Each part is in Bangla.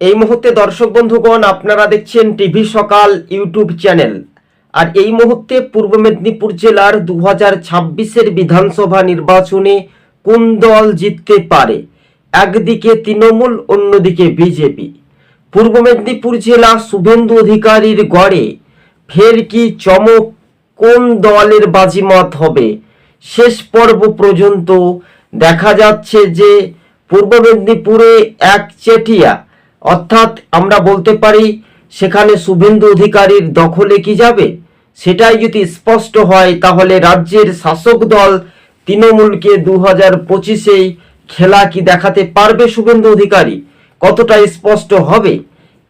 এই মুহূর্তে দর্শক বন্ধুগণ, আপনারা দেখছেন টিভি সকাল ইউটিউব চ্যানেল। আর এই মুহূর্তে পূর্ব মেদিনীপুর জেলার দু হাজার ছাব্বিশের বিধানসভা নির্বাচনে কোন দল জিততে পারে? একদিকে তৃণমূল, অন্যদিকে বিজেপি। পূর্ব মেদিনীপুর জেলা শুভেন্দু অধিকারীর গড়ে ফের কি চমক কোন দলের বাজিমাত হবে? শেষ পর্ব পর্যন্ত দেখা যাচ্ছে যে পূর্ব মেদিনীপুরে এক চেটিয়া অর্থাৎ আমরা বলতে পারি, সেখানে শুভেন্দু অধিকারীর দখলে কি যাবে? সেটাই যদি স্পষ্ট হয়, তাহলে রাজ্যের শাসক দল তৃণমূলকে দু হাজার পঁচিশেই খেলা কি দেখাতে পারবে শুভেন্দু অধিকারী? কতটা স্পষ্ট হবে?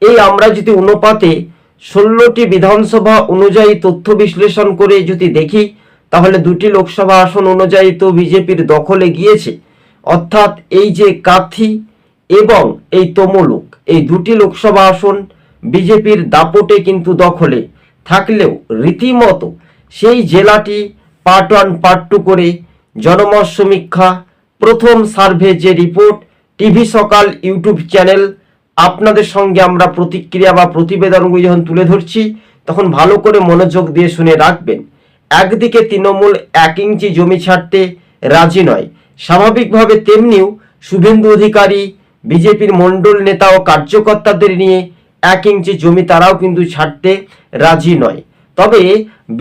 এই আমরা যদি অনুপাতে ষোলোটি বিধানসভা অনুযায়ী তথ্য বিশ্লেষণ করে যদি দেখি, তাহলে দুটি লোকসভা আসন অনুযায়ী তো বিজেপির দখলে গিয়েছে। অর্থাৎ এই যে কাথি এবং এই তমলুক। এই দুটি লোকসভা আসন বিজেপির দাপটে কিন্তু দখলে। থাকলেও রীতিমতো সেই জেলাটি পার্ট ওয়ান পার্ট টু করে জনমত সমীক্ষা প্রথম সার্ভে যে রিপোর্ট টিভি সকাল ইউটিউব চ্যানেল আপনাদের সঙ্গে আমরা প্রতিক্রিয়া বা প্রতিবেদনগুলি যখন তুলে ধরছি, তখন ভালো করে মনোযোগ দিয়ে শুনে রাখবেন। একদিকে তৃণমূল এক ইঞ্চি জমি ছাড়তে রাজি নয়। স্বাভাবিকভাবে তেমনিও শুভেন্দু অধিকারী বিজেপির মণ্ডল নেতা ও কার্যকর্তাদের নিয়ে এক ইঞ্চি জমি তারাও কিন্তু ছাড়তে রাজি নয়। তবে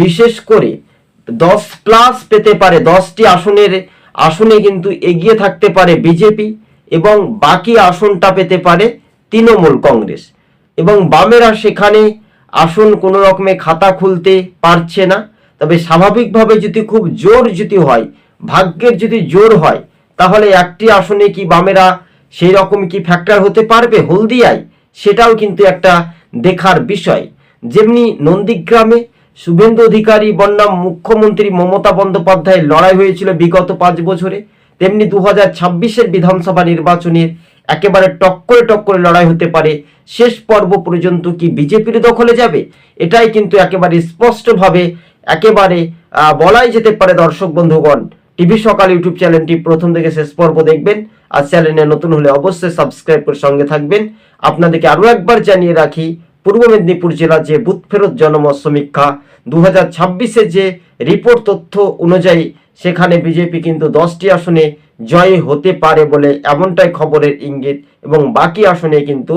বিশেষ করে দশ প্লাস পেতে পারে, দশটি আসনের আসনে কিন্তু এগিয়ে থাকতে পারে বিজেপি এবং বাকি আসনটা পেতে পারে তৃণমূল কংগ্রেস। এবং বামেরা সেখানে আসন কোনো রকমে খাতা খুলতে পারছে না। তবে স্বাভাবিকভাবে যদি খুব জোর যদি হয়, ভাগ্যের যদি জোর হয়, তাহলে একটি আসনে কি বামেরা সেই রকম কি ফ্যাক্টর হতে পারবে হলদিয়ায়? সেটাও কিন্তু একটা দেখার বিষয়। যেমনি নন্দীগ্রামে শুভেন্দু অধিকারী বন্যাম মুখ্যমন্ত্রী মমতা বন্দ্যোপাধ্যায়ের লড়াই হয়েছিল বিগত পাঁচ বছরে, তেমনি দু হাজার ছাব্বিশের বিধানসভা নির্বাচনের একেবারে টক্করে টক্করে লড়াই হতে পারে, শেষ পর্ব পর্যন্ত কি বিজেপির দখলে যাবে? এটাই কিন্তু একেবারে স্পষ্টভাবে একেবারে বলাই যেতে পারে দর্শক বন্ধুগণ। টিভি সকাল ইউটিউব চ্যানেলটি প্রথম থেকে শেষ পর্ব দেখবেন। আর চ্যানেলে নতুন হলে অবশ্যই সাবস্ক্রাইব করে সঙ্গে থাকবেন। আপনাদেরকে আরও একবার জানিয়ে রাখি, পূর্ব মেদিনীপুর জেলার যে বুথ ফেরত জনমত সমীক্ষা দু হাজার যে রিপোর্ট তথ্য অনুযায়ী সেখানে বিজেপি কিন্তু দশটি আসনে জয় হতে পারে বলে এমনটাই খবরের ইঙ্গিত এবং বাকি আসনে কিন্তু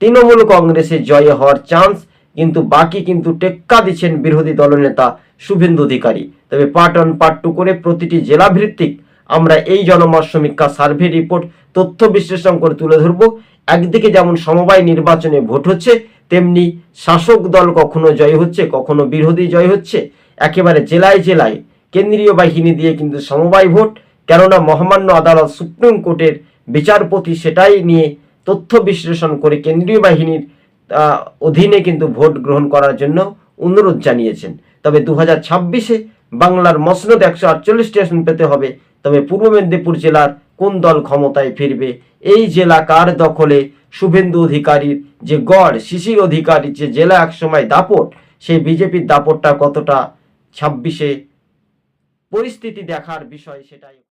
তৃণমূল কংগ্রেসের জয় হওয়ার চান্স, কিন্তু বাকি কিন্তু টেক্কা দিচ্ছেন বিরোধী দলনেতা শুভেন্দু অধিকারী। তবে পার্ট ওয়ান পার্ট টু করে প্রতিটি জেলা ভিত্তিক আমরা এই জনমত সমীক্ষা সার্ভে রিপোর্ট তথ্য বিশ্লেষণ করে তুলে ধরব। একদিকে যেমন সমবায় নির্বাচনে ভোট হচ্ছে, তেমনি শাসক দল কখনো জয় হচ্ছে, কখনো বিরোধী জয় হচ্ছে। একেবারে জেলায় জেলায় কেন্দ্রীয় বাহিনী দিয়ে কিন্তু সমবায় ভোট, কেননা মহামান্য আদালত সুপ্রিম কোর্টের বিচারপতি সেটাই নিয়ে তথ্য বিশ্লেষণ করে কেন্দ্রীয় বাহিনীর অধীনে কিন্তু ভোট গ্রহণ করার জন্য অনুরোধ জানিয়েছেন। তবে দু হাজার ছাব্বিশে বাংলার মসনদ একশো আটচল্লিশ স্টেশন পেতে হবে। তবে পূর্ব মেদিনীপুর জেলার কোন দল ক্ষমতায় ফিরবে? এই জেলা কার দখলে? শুভেন্দু অধিকারীর যে গড়, শিশির অধিকারীর যে জেলা একসময় দাপট, সেই বিজেপির দাপটটা কতটা? ছাব্বিশে পরিস্থিতি দেখার বিষয় সেটাই।